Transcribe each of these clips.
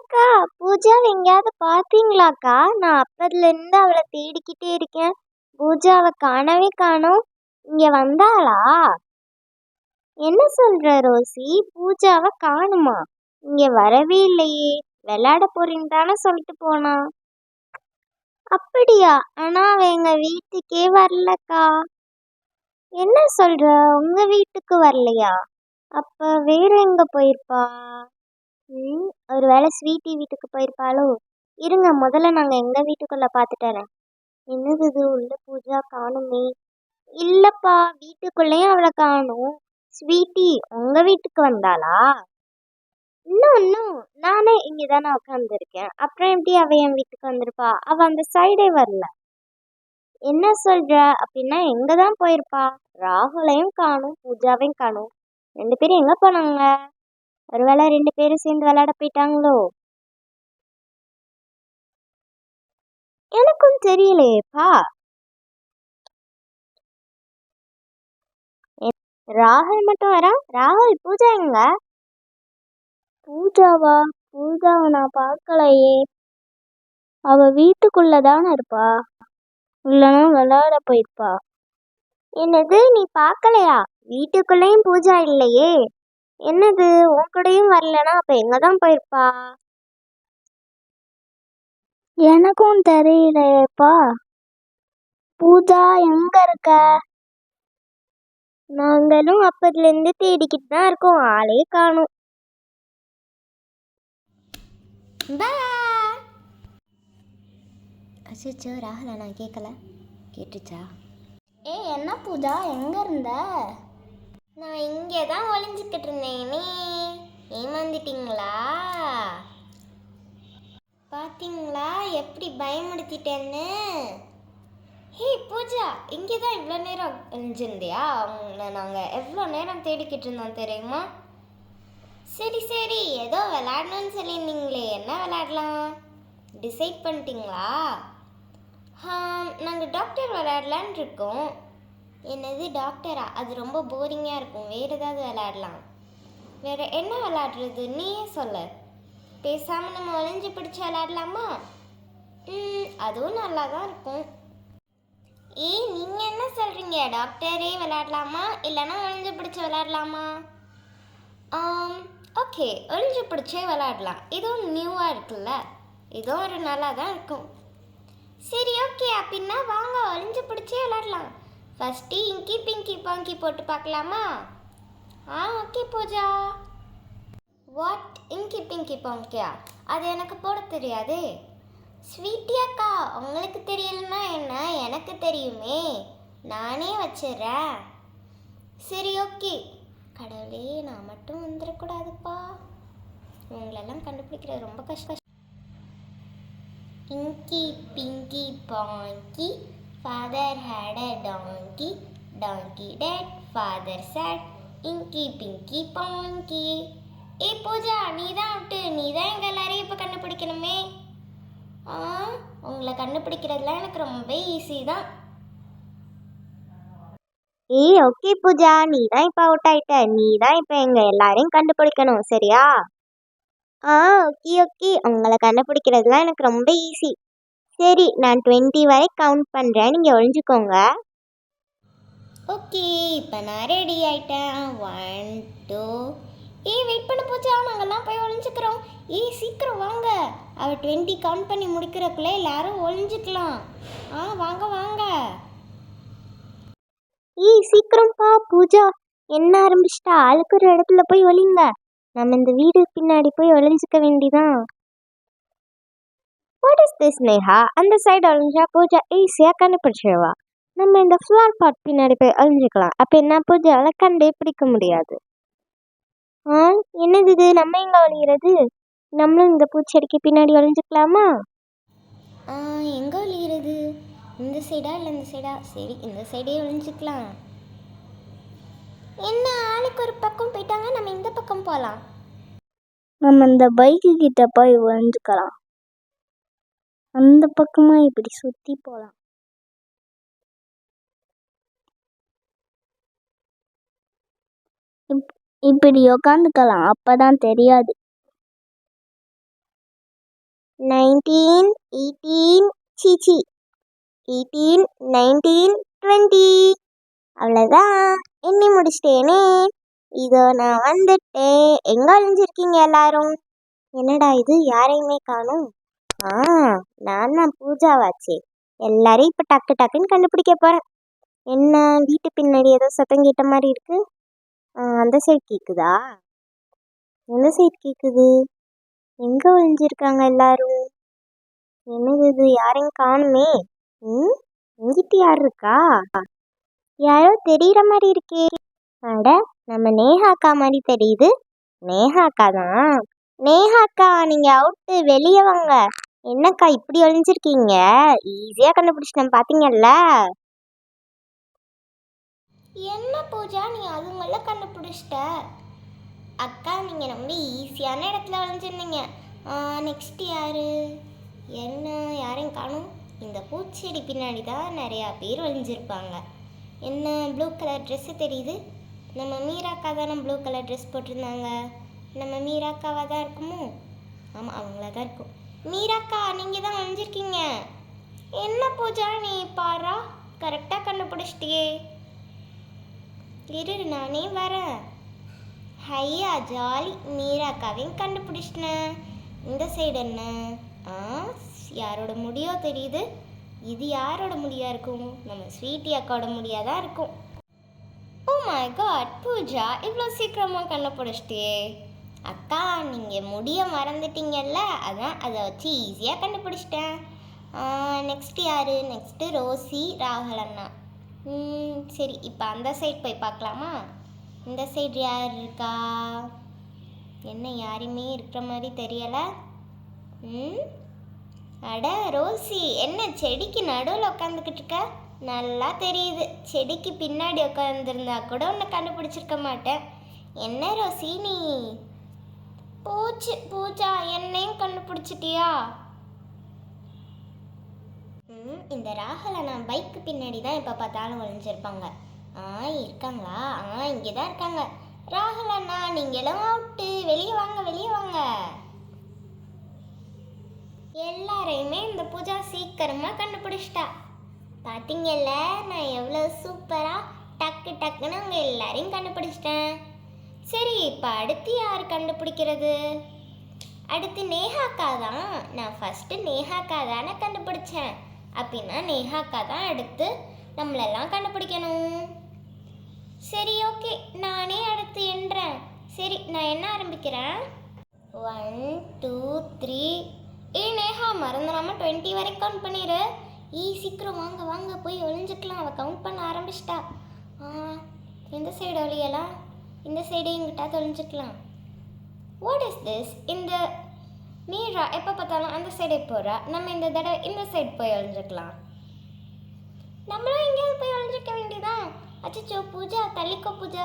அக்கா பூஜாவை எங்கேயாவது பார்த்தீங்களாக்கா? நான் அப்பதுலேருந்து அவளை தேடிக்கிட்டே இருக்கேன். பூஜாவை காணவே காணோம். இங்கே வந்தாளா? என்ன சொல்ற ரோசி? பூஜாவை காணுமா? இங்கே வரவே இல்லையே. விளையாட போறேன்னு தானே சொல்லிட்டு போனா. அப்படியா? ஆனா அவ எங்க வீட்டுக்கே வரலக்கா. என்ன சொல்ற? உங்க வீட்டுக்கு வரலையா? அப்ப வேற எங்க போயிருப்பா? ம் ஒருவேளை ஸ்வீட்டி வீட்டுக்கு போயிருப்பாளோ? இருங்க முதல்ல நாங்கள் எங்கள் வீட்டுக்குள்ளே பார்த்துட்டு வரேன் என்னது இது? உள்ள பூஜா காணுமே. இல்லைப்பா வீட்டுக்குள்ளேயும் அவளை காணும். ஸ்வீட்டி உங்கள் வீட்டுக்கு வந்தாளா? இன்னும் இன்னும். நானே இங்கே தானே உட்காந்துருக்கேன் அப்புறம் எப்படி அவள் என் வீட்டுக்கு வந்திருப்பா? அவள் அந்த சைடே வரல. என்ன சொல்ற? அப்படின்னா எங்கே தான் போயிருப்பா? ராகுலையும் காணும் பூஜாவையும் காணும். ரெண்டு பேரும் எங்கே போனாங்க? ஒருவேளை ரெண்டு பேரும் சேர்ந்து விளையாட போயிட்டாங்களோ? எனக்கும் தெரியலையேப்பா. எ- ராகுல் மட்டும் வரான் ராகுல் பூஜா எங்க? பூஜாவா? பூஜாவை நான் பார்க்கலையே. அவ வீட்டுக்குள்ள தானே இருப்பா. இல்லைன்னா விளையாட போயிருப்பா. என்னது நீ பார்க்கலையா? வீட்டுக்குள்ளேயும் பூஜா இல்லையே. என்னது? உன் கூடயும் வரலனா அப்ப எங்க தான் போயிருப்பா? எனக்கும் தெரியலையேப்பா. பூஜா எங்க இருக்க? நாங்களும் அப்பதுல இருந்து தேடிக்கிட்டு தான் இருக்கோம். ஆளே காணும். அச்சோ ராகுல நான் கேட்கல கேட்டுச்சா? ஏ என்ன பூஜா? எங்க இருந்த? நான் இங்கே தான் ஒளிஞ்சுக்கிட்டு இருந்தேனே. ஏமாந்துட்டீங்களா? பார்த்தீங்களா எப்படி பயமுடுத்திட்டேன்னு ஹே பூஜா இங்கே தான் இவ்வளோ நேரம் அழிஞ்சிருந்தியா அவங்கள நாங்கள் எவ்வளோ நேரம் தேடிக்கிட்டு இருந்தோம் தெரியுமா? சரி சரி ஏதோ விளாடணும்னு சொல்லியிருந்தீங்களே. என்ன விளாடலாம் டிசைட் பண்ணிட்டீங்களா? நாங்கள் டாக்டர் விளையாடலான் இருக்கோம். என்னது டாக்டரா? அது ரொம்ப போரிங்காக இருக்கும். வேறு ஏதாவது விளையாடலாம். வேறு என்ன விளையாடுறது? நீயே சொல்ல. பேசாமல் நம்ம ஒளிஞ்சு பிடிச்சி விளையாடலாமா? ம் அதுவும் நல்லா தான் இருக்கும். ஏய் நீங்கள் என்ன சொல்கிறீங்க டாக்டரே விளையாடலாமா? இல்லைன்னா ஒளிஞ்சு பிடிச்சி விளையாடலாமா? ஓகே. ஒளிஞ்சு பிடிச்சே விளையாடலாம். இதுவும் நியூவாக இருக்குல்ல? இதுவும் ஒரு நல்லா தான் இருக்கும். சரி ஓகே. அப்படின்னா வாங்க. ஒளிஞ்சு பிடிச்சே விளையாடலாம். ஃபஸ்ட்டு இங்கி பிங்கி பாங்கி போட்டு பார்க்கலாமா? ஆ ஓகே பூஜா. வாட் இங்கி பிங்கி பாங்கியா? அது எனக்கு போட தெரியாது. ஸ்வீட்டி அக்கா உங்களுக்கு தெரியலனா என்ன? எனக்கு தெரியுமே. நானே வச்சிடுறேன். சரி ஓகே. கடவுளே நான் மட்டும் வந்துடக்கூடாதுப்பா. உங்களெல்லாம் கண்டுபிடிக்கிறது ரொம்ப கஷ்டம். Inky pinky பாங்கி. Father had a donkey, donkey dead, father said, இங்கி பிங்கி பாங்கி ஏய் பூஜா நீ தான் விட்டு நீ தான் எங்கள் எல்லாரையும் இப்போ கண்டுபிடிக்கணுமே? ஆ உங்களை கண்டுபிடிக்கிறதுலாம் எனக்கு ரொம்ப ஈஸி தான். ஏய் ஓகே பூஜா நீ தான் இப்போ அவுட் ஆயிட்ட. நீ தான் இப்போ எங்கள் எல்லாரையும் கண்டுபிடிக்கணும் சரியா? ஆ ஓகே ஓகே உங்களை கண்டுபிடிக்கிறதுலாம் எனக்கு ரொம்ப ஈஸி சரி நான் டுவெண்ட்டி வரை கவுண்ட் பண்ணுறேன் நீங்கள் ஒழிஞ்சுக்கோங்க ஓகே இப்போ நான் ரெடி ஆயிட்டேன். ஒன் டூ ஏய் வெயிட் பண்ண போச்சா? நாங்கெல்லாம் போய் ஒளிஞ்சுக்கிறோம். ஏய் சீக்கிரம் வாங்க. அவள் டுவெண்ட்டி கவுண்ட் பண்ணி முடிக்கிறக்குள்ளே எல்லாரும் ஒளிஞ்சுக்கலாம். ஆ வாங்க வாங்க. ஏய் சீக்கிரம்ப்பா பூஜா. என்ன ஆரம்பிச்சிட்டா? ஆளுக்கு ஒரு இடத்துல போய் ஒளிங்க. நம்ம இந்த வீடு பின்னாடி போய் ஒளிஞ்சுக்க வேண்டிதான். வாட் இஸ் திஸ் நேஹா அந்த சைடு ஒளிஞ்சா பூஜா ஈஸியாக கண்டுபிடிச்சிடுவா நம்ம இந்த ஃப்ளார் பாட் பின்னாடி போய் ஒளிஞ்சுக்கலாம் அப்போ என்ன பூஜாவை கண்டே பிடிக்க முடியாது. ஆ என்னது இது? நம்ம எங்க ஒளிகிறது நம்மளும் இந்த பூச்செடிக்கு பின்னாடி ஒளிஞ்சுக்கலாமா ஆ எங்கே ஒளிகிறது இந்த சைடா இல்லை இந்த சைடா சரி இந்த சைடே ஒளிஞ்சுக்கலாம் என்ன? ஆளுக்கு ஒரு பக்கம் போயிட்டாங்க. நம்ம இந்த பக்கம் போகலாம் நம்ம இந்த பைக்கு கிட்ட போய் ஒழிஞ்சுக்கலாம் அந்த பக்கமா இப்படி சுத்தி போகலாம் இப்- இப்படி உக்காந்துக்கலாம். அப்பதான் தெரியாது. நைன்டீன் எயிட்டீன் சீச்சி. Eighteen nineteen twenty. அவ்வளோதான் எண்ணி முடிச்சிட்டேனே. இதோ நான் வந்துட்டேன். எங்கே அழிஞ்சிருக்கீங்க எல்லாரும்? என்னடா இது? யாரையுமே காணும். ஆ நான் தான் பூஜாவாச்சே. எல்லாரையும் இப்போ டக்கு டக்குன்னு கண்டுபிடிக்க போகிறேன் என்ன வீட்டு பின்னாடி ஏதோ சத்தம் கேட்ட மாதிரி இருக்கு? ஆ, அந்த சைடு கேக்குதா? எந்த சைடு கேட்குது எங்கே ஒளிஞ்சிருக்காங்க எல்லாரும்? என்னது இது? யாரையும் காணுமே. ம் இங்கிட்டு யார் இருக்கா? யாரோ தெரியற மாதிரி இருக்கே. அட நம்ம நேஹாக்கா மாதிரி தெரியுது. நேஹாக்கா தான் நேஹாக்கா நீங்கள் அவுட்டு வெளியே வாங்க. என்னக்கா இப்படி அழிஞ்சிருக்கீங்க ஈஸியா கண்டுபிடிச்சிட்டேன் பாத்தீங்கல்ல? என்ன பூஜா நீ அதுங்கள கண்டுபிடிச்சிட்ட? அக்கா நீங்கள் ரொம்ப ஈஸியான இடத்துல அழிஞ்சிருந்தீங்க நெக்ஸ்ட் யாரு? என்ன யாரையும் காணும்? இந்த பூச்செடி பின்னாடி தான் நிறையா பேர் ஒளிஞ்சிருப்பாங்க என்ன ப்ளூ கலர் ட்ரெஸ்ஸு தெரியுது? நம்ம மீராக்கா தானே ப்ளூ கலர் ட்ரெஸ் போட்டிருந்தாங்க. நம்ம மீராக்காவாக தான் இருக்குமோ? ஆமாம் அவங்களா தான் இருக்கும். மீராக்கா நீங்கள் தான் அணிஞ்சிருக்கீங்க என்ன பூஜா நீ பாரா? கரெக்டாக கண்டுபிடிச்சிட்டியே. இரு நானே வரேன். ஹையா ஜாலி. மீராக்காவையும் கண்டுபிடிச்சிட்டேன். இந்த சைடு என்ன? ஆ யாரோட முடியோ தெரியுது. இது யாரோட முடியாக இருக்கும்? நம்ம ஸ்வீட்டி அக்காவோட முடியாக தான் இருக்கும். ஓ மை காட் பூஜா இவ்வளோ சீக்கிரமாக கண்டுபிடிச்சிட்டியே. அக்கா நீங்கள் முடிய மறந்துட்டீங்கல்ல? அதான் அதை வச்சு ஈஸியாக கண்டுபிடிச்சிட்டேன். நெக்ஸ்ட் யாரு? நெக்ஸ்ட்டு ரோசி ராகுல் அண்ணா. ம், சரி இப்போ அந்த சைட் போய் பார்க்கலாமா? இந்த சைடு யார் இருக்கா? என்ன யாருமே இருக்கிற மாதிரி தெரியலை? ம் அட ரோசி என்ன செடிக்கு நடுவில் உட்காந்துக்கிட்டு இருக்க? நல்லா தெரியுது. செடிக்கு பின்னாடி உட்காந்துருந்தா கூட உன்னை கண்டுபிடிச்சிருக்க மாட்டேன். என்ன ரோசி நீ? போச்சு பூஜா. என்னையும் கண்டுபிடிச்சிட்டியா? ம், இந்த ராகுல நான் பைக்கு பின்னாடி தான் இப்போ பார்த்தாலும் ஒழிஞ்சிருப்பாங்க ஆ இருக்காங்களா? ஆ இங்கே தான் இருக்காங்க. ராகுல் அண்ணா நீங்களும் அவுட்டு வெளியே வாங்க வெளியே வாங்க. எல்லாரையுமே இந்த பூஜா சீக்கிரமாக கண்டுபிடிச்சிட்டா. பார்த்தீங்கல்ல நான் எவ்வளோ சூப்பராக டக்கு டக்குன்னு அவங்க எல்லாரையும் கண்டுபிடிச்சிட்டேன். சரி இப்போ அடுத்து யார் கண்டுபிடிக்கிறது? அடுத்து நேஹாக்கா தான். நான் ஃபஸ்ட்டு நேஹாக்கா தானே கண்டுபிடிச்சேன். அப்படின்னா நேஹாக்கா தான் அடுத்து நம்மளெல்லாம் கண்டுபிடிக்கணும். சரி ஓகே நானே அடுத்து என்றேன். சரி நான் என்ன ஆரம்பிக்கிறேன்? ஒன் டூ த்ரீ ஏ நேஹா மறந்துடாமல் டுவெண்ட்டி வரைக்கும் கவுண்ட் பண்ணிடு ஈ சீக்கிரம் வாங்க வாங்க போய் ஒளிஞ்சுக்கலாம். அவள் கவுண்ட் பண்ண ஆரம்பிச்சிட்டா. ஆ எந்த சைடு வழியெல்லாம் இந்த சைடு எங்கிட்ட தொலைஞ்சிக்கலாம் வாட் இஸ் திஸ் இந்த மீரா எப்போ பார்த்தாலும் அந்த சைடே போகிறா நம்ம இந்த தடவை இந்த சைடு போய் ஒளிஞ்சுக்கலாம் நம்மளும் எங்கேயாவது போய் ஒளிஞ்சிக்க வேண்டியதான் அச்சச்சோ பூஜா தள்ளிக்கோ பூஜா.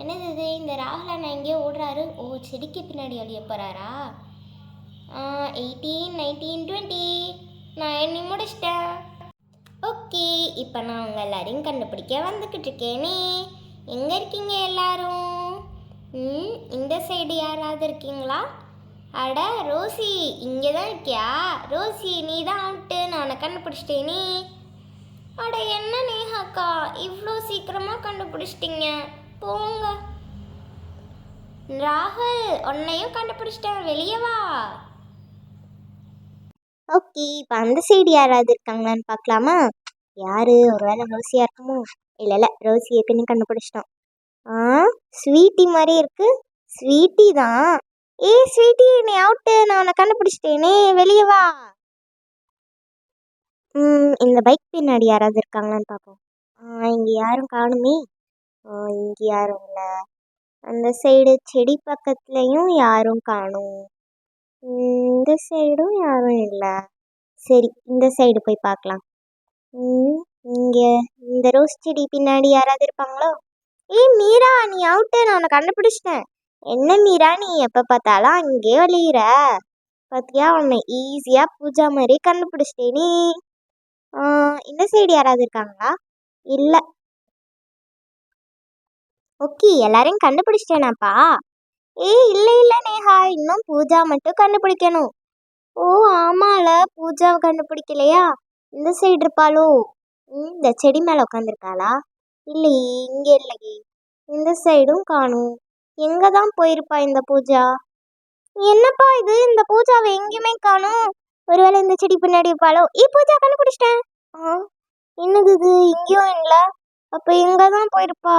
என்னது இது? இந்த ராகுல நான் எங்கேயோ ஓடுறாரு. ஓ செடிக்கு பின்னாடி ஒழிய போகிறாரா எயிட்டீன் நைன்டீன் டுவெண்ட்டி நான் என்னை முடிச்சிட்டேன். ஓகே இப்போ நான் உங்கள் எல்லாரையும் கண்டுபிடிக்க வந்துக்கிட்டு இருக்கேனே எங்கே இருக்கீங்க எல்லாரும்? ம் இந்த சைடு யாராவது இருக்கீங்களா? அட ரோசி இங்கே தான் இருக்கியா? ரோசி நீ தான் அவுட்டு நான் உன்னை கண்டுபிடிச்சிட்டேனே. அட என்ன நேஹாக்கா? இவ்வளோ சீக்கிரமாக கண்டுபிடிச்சிட்டிங்க. போங்க. ராகுல் உன்னையும் கண்டுபிடிச்சிட்டேன். வெளியே வா. ஓகே இப்போ அந்த சைடு யாராவது இருக்காங்களான்னு பார்க்கலாமா? யாரு? ஒருவேளை ரோசியா இருக்குமோ? இல்லை இல்லை ரோசி ஏற்கனவே கண்டுபிடிச்சிட்டோம் ஆ ஸ்வீட்டி மாதிரி இருக்கு. ஸ்வீட்டி தான். ஏ ஸ்வீட்டி நீ அவுட்டு நான் உன்னை கண்டுபிடிச்சிட்டேனே. வெளியே வா. ம் இந்த பைக் பின்னாடி யாராவது இருக்காங்களான்னு பார்ப்போம். ஆ இங்கே யாரும் காணுமே. இங்கே யாரும் இல்லை. அந்த சைடு செடி பக்கத்துலேயும் யாரும் காணும். இந்த சைடும் யாரும் இல்லை. சரி இந்த சைடு போய் பார்க்கலாம். இங்கே இந்த ரோஸ் செடி பின்னாடி யாராவது இருப்பாங்களோ? ஏய் மீரா நீ அவுட்டு நான் உன்னை கண்டுபிடிச்சிட்டேன். என்ன மீரா நீ எப்போ பார்த்தாலும் அங்கே வழியிற. பார்த்தியா உன்னை ஈஸியாக பூஜா மாதிரி கண்டுபிடிச்சிட்டேனே ஆ, இந்த சைடு யாராவது இருக்காங்களா? இல்லை. ஓகே எல்லாரையும் கண்டுபிடிச்சிட்டேனாப்பா. ஏய் இல்லை இல்லை நேஹா. இன்னும் பூஜா மட்டும் கண்டுபிடிக்கணும். ஓ ஆமால. பூஜாவை கண்டுபிடிக்கலையா? இந்த சைடு இருப்பாளோ? இந்த செடி மேலே உட்காந்துருக்காளா இல்லையே இங்கே இல்லையே. இந்த சைடும் காணும். எங்கே தான் போயிருப்பா இந்த பூஜா? என்னப்பா இது? இந்த பூஜாவை எங்கேயுமே காணும். ஒருவேளை இந்த செடி பின்னாடி இருப்பாளோ? ஏ பூஜா கண்டுபிடிச்சிட்டேன். ஆ என்னது இது? இங்கேயும் இல்லை. அப்போ எங்கே தான் போயிருப்பா?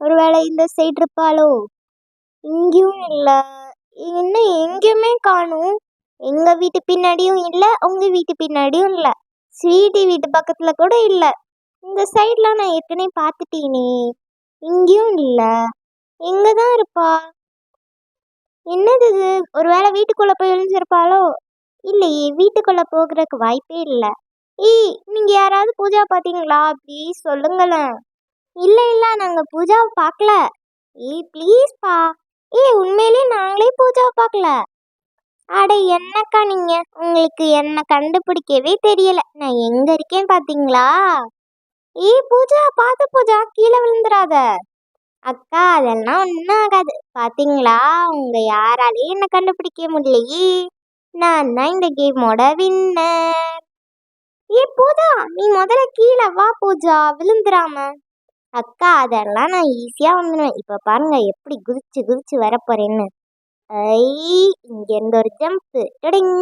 ஒருவேளை இந்த சைடு இருப்பாளோ? இங்கேயும் இல்லை. இன்னும் எங்கேயுமே காணும். எங்கள் வீட்டு பின்னாடியும் இல்லை உங்கள் வீட்டு பின்னாடியும் இல்லை. ஸ்வீட்டி வீட்டு பக்கத்தில் கூட இல்லை. இந்த சைட்லாம் நான் ஏற்கனவே பார்த்துட்டேனே. இங்கேயும் இல்லை. எங்கே தான் இருப்பா? என்னது இது? ஒருவேளை வீட்டுக்குள்ளே போய் ஒளிஞ்சிருப்பாளோ? இல்லையே வீட்டுக்குள்ளே போகிறதுக்கு வாய்ப்பே இல்லை. ஏய் நீங்கள் யாராவது பூஜா பார்த்தீங்களா ப்ளீஸ் சொல்லுங்களேன். இல்லை இல்லை நாங்கள் பூஜாவை பார்க்கல. ஏய் ப்ளீஸ்ப்பா. ஏய் உண்மையிலே நாங்களே பூஜாவை பார்க்கல. அட என்னக்கா நீங்க? உங்களுக்கு என்ன கண்டுபிடிக்கவே தெரியல. நான் எங்க இருக்கேன் பாத்தீங்களா? ஏ பூஜா பார்த்து பூஜா கீழே விழுந்துடாத அக்கா அதெல்லாம் ஒன்றும் ஆகாது. பாத்தீங்களா? உங்க யாராலையும் என்ன கண்டுபிடிக்க முடியலையே? நான் தான் இந்த கேமோட வின்னர் ஏ பூஜா நீ முதல்ல கீழே வா பூஜா. விழுந்துராம அக்கா அதெல்லாம் நான் ஈஸியாக வந்துடுவேன் இப்போ பாருங்கள் எப்படி குதிச்சு குதிச்சு வரப்போறேன்னு. ஐ இங்கேருந்து ஒரு ஜம்ப்பு டடிங்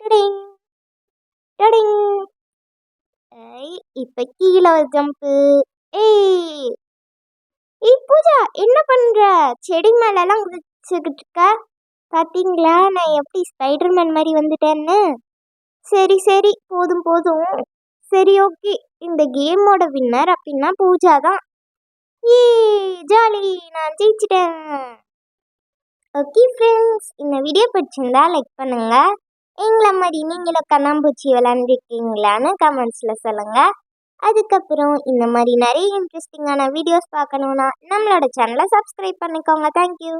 டடிங் டடிங் ஐ இப்போ கீழே ஒரு ஜம்ப்பு ஏய் ஏய் பூஜா என்ன பண்ணுற செடி மேலெல்லாம் குதிச்சுக்கிட்டு இருக்க? பார்த்தீங்களா நான் எப்படி ஸ்பைடர்மேன் மாதிரி வந்துட்டேன்னு. சரி சரி. போதும் போதும். சரி ஓகே. இந்த கேமோட வின்னர் அப்படின்னா பூஜா தான். ஏ ஜாலி. நான் ஜெயிச்சிட்டேன். ஓகே ஃப்ரெண்ட்ஸ் இந்த வீடியோ பிடிச்சிருந்தா லைக் பண்ணுங்க. எங்களை மாதிரி நீங்களும் கண்ணாம்பூச்சி விளாண்டுருக்கீங்களான்னு கமெண்ட்ஸில் சொல்லுங்கள் அதுக்கப்புறம் இந்த மாதிரி நிறைய இன்ட்ரெஸ்டிங்கான வீடியோஸ் பார்க்கணுன்னா நம்மளோட சேனலை சப்ஸ்கிரைப் பண்ணிக்கோங்க. தேங்க்யூ